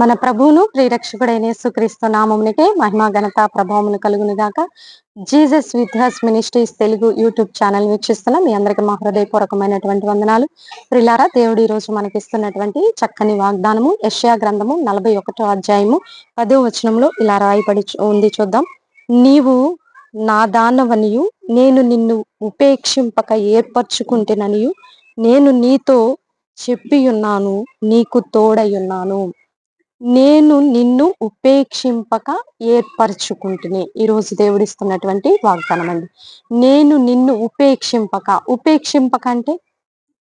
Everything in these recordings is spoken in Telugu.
మన ప్రభువును ప్రియరక్షకుడైన యేసుక్రీస్తు నామమునికే మహిమా ఘనత ప్రభావమును కలుగును గాక. Jesus with his ministries Telugu YouTube channel వీక్షిస్తున్న మీ అందరికి మా హృదయపూర్వకమైనటువంటి వందనాలు. ప్రిలారా దేవుడు ఈ రోజు మనకి ఇస్తున్నటువంటి చక్కని వాగ్దానము యష్యా గ్రంథము నలభై ఒకటో అధ్యాయము పదో వచనంలో ఇలా రాయబడి ఉంది చూద్దాం. నీవు నా దానవనియు నేను నిన్ను ఉపేక్షింపక ఏర్పరచుకుంటేననియు నేను నీతో చెప్పి ఉన్నాను నీకు తోడై ఉన్నాను నేను నిన్ను ఉపేక్షింపక ఏర్పరచుకుంటుని. ఈరోజు దేవుడిస్తున్నటువంటి వాగ్దానం అండి నేను నిన్ను ఉపేక్షింపక. ఉపేక్షింపక అంటే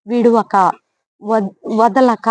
విడువక వదలక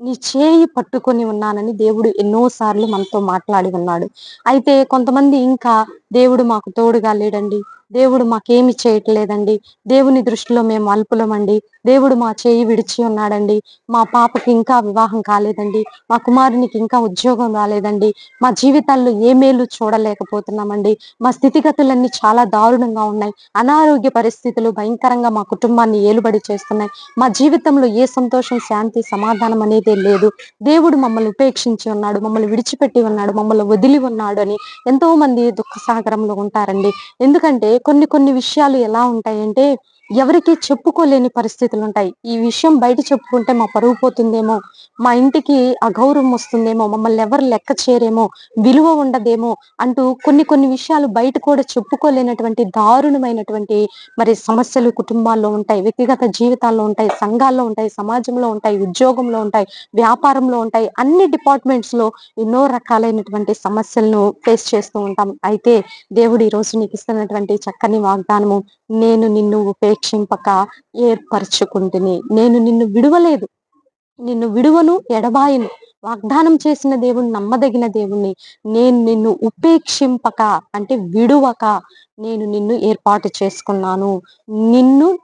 నీ చేయి పట్టుకొని ఉన్నానని దేవుడు ఎన్నోసార్లు మనతో మాట్లాడి ఉన్నాడు. అయితే కొంతమంది ఇంకా దేవుడు మాకు తోడుగా లేడండి. దేవుడు మాకేమి చేయట్లేదండి. దేవుని దృష్టిలో మేము అల్పులమండి. దేవుడు మా చేయి విడిచి ఉన్నాడండి. మా పాపకి ఇంకా వివాహం కాలేదండి. మా కుమారునికి ఇంకా ఉద్యోగం రాలేదండి. మా జీవితాల్లో ఏ మేలు చూడలేకపోతున్నామండి. మా స్థితిగతులన్నీ చాలా దారుణంగా ఉన్నాయి. అనారోగ్య పరిస్థితులు భయంకరంగా మా కుటుంబాన్ని ఏలుబడి చేస్తున్నాయి. మా జీవితంలో ఏ సంతోషం శాంతి సమాధానం అనేదే లేదు. దేవుడు మమ్మల్ని ఉపేక్షించి ఉన్నాడు. మమ్మల్ని విడిచిపెట్టి ఉన్నాడు. మమ్మల్ని వదిలి ఉన్నాడు అని ఎంతో మంది దుఃఖ సాగరంలో ఉంటారండి. ఎందుకంటే కొన్ని కొన్ని విషయాలు ఎలా ఉంటాయంటే ఎవరికి చెప్పుకోలేని పరిస్థితులు ఉంటాయి ఈ విషయం బయట చెప్పుకుంటే మా పరువు పోతుందేమో మా ఇంటికి అగౌరవం వస్తుందేమో మమ్మల్ని ఎవరు లెక్క చేరేమో విలువ ఉండదేమో అంటూ కొన్ని కొన్ని విషయాలు బయట కూడా చెప్పుకోలేనటువంటి దారుణమైనటువంటి మరి సమస్యలు కుటుంబాల్లో ఉంటాయి. వ్యక్తిగత జీవితాల్లో ఉంటాయి సంఘాల్లో ఉంటాయి సమాజంలో ఉంటాయి ఉద్యోగంలో ఉంటాయి వ్యాపారంలో ఉంటాయి. అన్ని డిపార్ట్మెంట్స్లో ఎన్నో రకాలైనటువంటి సమస్యలను ఫేస్ చేస్తూ ఉంటాం. అయితే దేవుడు ఈ రోజు నీకు ఇస్తున్నటువంటి చక్కని వాగ్దానము నేను నిన్ను ఉపేక్షింపక ఏర్పరచుకుంటుని. నేను నిన్ను విడువలేదు. నిన్ను విడువను ఎడబాయను. వాగ్దానం చేసిన దేవుని నమ్మదగిన దేవుణ్ణి. నేను నిన్ను ఉపేక్షింపక అంటే విడువక నేను నిన్ను ఏర్పాటు చేసుకున్నాను. నిన్ను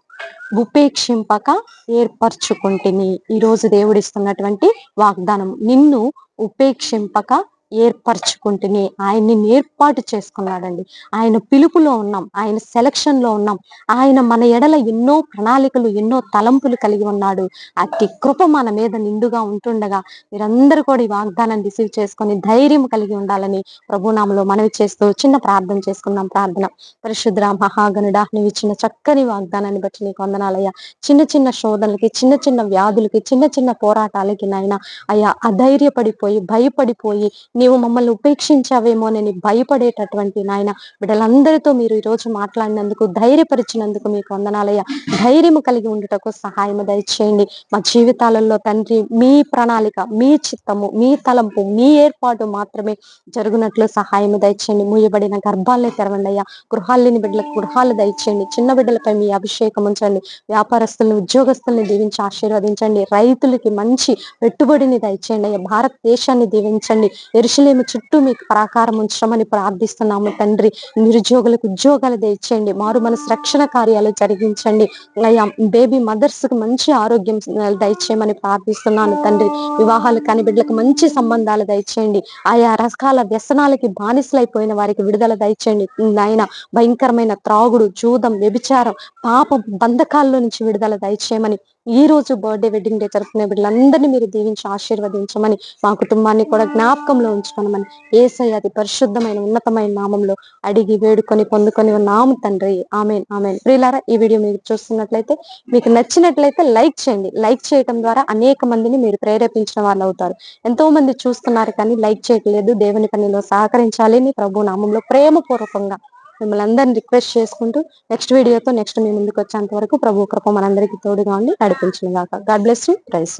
ఉపేక్షింపక ఏర్పరచుకుంటుని. ఈరోజు దేవుడిస్తున్నటువంటి వాగ్దానం. నిన్ను ఉపేక్షింపక ఏర్పరచుకుంటుని ఆయన్ని ఏర్పాటు చేసుకున్నాడండి. ఆయన పిలుపులో ఉన్నాం ఆయన సెలక్షన్లో ఉన్నాం. ఆయన మన ఎడల ఎన్నో ప్రణాళికలు ఎన్నో తలంపులు కలిగి ఉన్నాడు. అతి కృప మన మీద నిండుగా ఉంటుండగా మీరందరూ కూడా ఈ వాగ్దానం రిసీవ్ చేసుకొని ధైర్యం కలిగి ఉండాలని ప్రభునామలో మనవి చేస్తూ చిన్న ప్రార్థన చేసుకున్నాం ప్రార్థన. పరిశుద్ర మహాగనుడా నువ్వు ఇచ్చిన చక్కని వాగ్దానాన్ని బట్టి నీకు వందనాలయ్యా. చిన్న చిన్న శోధనలకి చిన్న చిన్న వ్యాధులకి చిన్న చిన్న పోరాటాలకి నాయన అయ్యా అధైర్యపడిపోయి భయపడిపోయి నీవు మమ్మల్ని ఉపేక్షించావేమోనని భయపడేటటువంటి నాయన బిడ్డలందరితో మీరు ఈరోజు మాట్లాడినందుకు ధైర్యపరిచినందుకు మీకు వందనాలయ్య. ధైర్యం కలిగి ఉండుటకు సహాయం దయచేయండి. మా జీవితాలలో తండ్రి మీ ప్రణాళిక మీ చిత్తము మీ తలంపు మీ ఏర్పాటు మాత్రమే జరుగునట్లు సహాయం దయచేయండి. మూయబడిన గర్భాలే తెరవండి అయ్యా. గృహాలని బిడ్డలకు గృహాలు దయచేయండి. చిన్న బిడ్డలపై మీ అభిషేకం ఉంచండి. వ్యాపారస్తులను ఉద్యోగస్తుల్ని దీవించి ఆశీర్వదించండి. రైతులకి మంచి పెట్టుబడిని దయచేయండి అయ్యా. భారతదేశాన్ని దీవించండి. ఎరుసలేము చుట్టూ మీకు ప్రాకారం ఉంచమని ప్రార్థిస్తున్నాము తండ్రి. నిరుద్యోగులకు ఉద్యోగాలు దయచేయండి. మారు మనసు రక్షణ కార్యాలు జరిగించండి. అయ్యా బేబీ మదర్స్కు మంచి ఆరోగ్యం దయచేయమని ప్రార్థిస్తున్నాను తండ్రి. వివాహాలు కాని బిడ్డలకు మంచి సంబంధాలు దయచేయండి. ఆయా రకాల వ్యసనాలకి బానిసలైపోయిన వారికి విడుదల దయచేయండి. ఆయన భయంకరమైన త్రాగుడు జూదం వ్యభిచారం పాప బంధకాల్లో నుంచి విడుదల దయచేయమని ఈ రోజు బర్త్డే వెడ్డింగ్ డే జరుపుకునే బిడ్డలందరినీ మీరు దీవించి ఆశీర్వదించమని మా కుటుంబాన్ని కూడా జ్ఞాపకంలో ఉంచుకోనమని ఏసై అది పరిశుద్ధమైన ఉన్నతమైన నామంలో అడిగి వేడుకొని పొందుకొని నాము తండ్రి. Amen amen. ప్రియులారా ఈ వీడియో మీరు చూస్తున్నట్లయితే మీకు నచ్చినట్లయితే లైక్ చేయండి. లైక్ చేయటం ద్వారా అనేక మందిని మీరు ప్రేరేపించిన వాళ్ళు అవుతారు. ఎంతో మంది చూస్తున్నారు కానీ లైక్ చేయట్లేదు. దేవుని పనిలో సహకరించాలి ప్రభు నామంలో ప్రేమపూర్వకంగా మిమ్మల్ని అందరిని రిక్వెస్ట్ చేసుకుంటూ నెక్స్ట్ వీడియోతో నెక్స్ట్ మీ ముందుకు వచ్చేంత వరకు ప్రభు కృప మనందరికీ తోడుగా ఉండి నడిపించింది గాక. God bless you. ప్రైస్